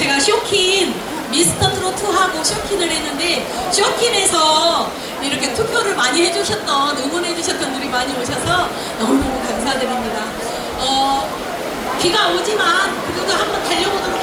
제가 쇼킨 미스터 트로트하고 쇼킨을 했는데 쇼킨에서 이렇게 투표를 많이 해주셨던 응원해주셨던 분이 많이 오셔서 너무너무 감사드립니다. 어, 비가 오지만 그래도 한번 달려보도록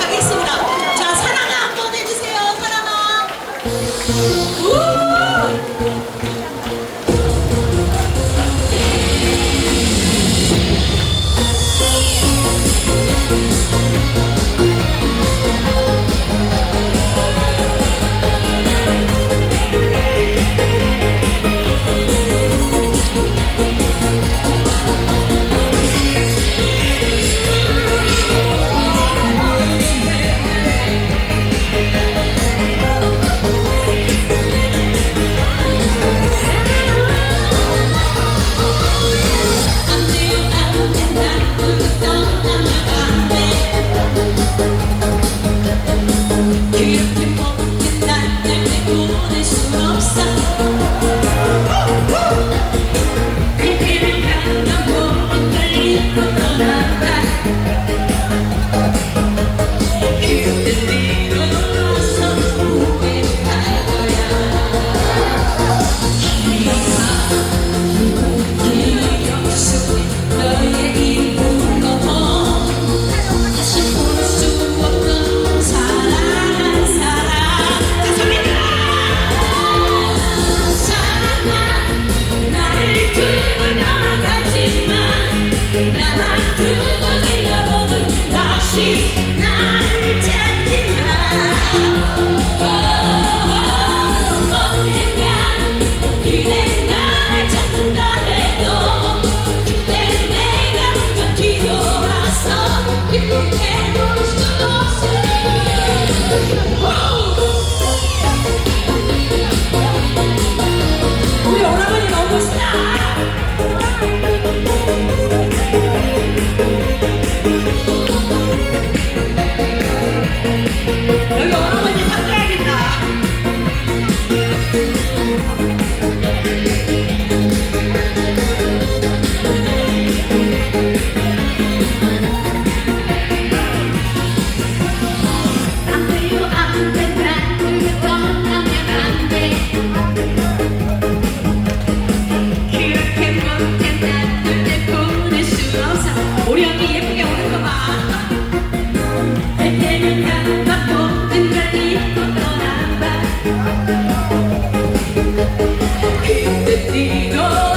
Bendigo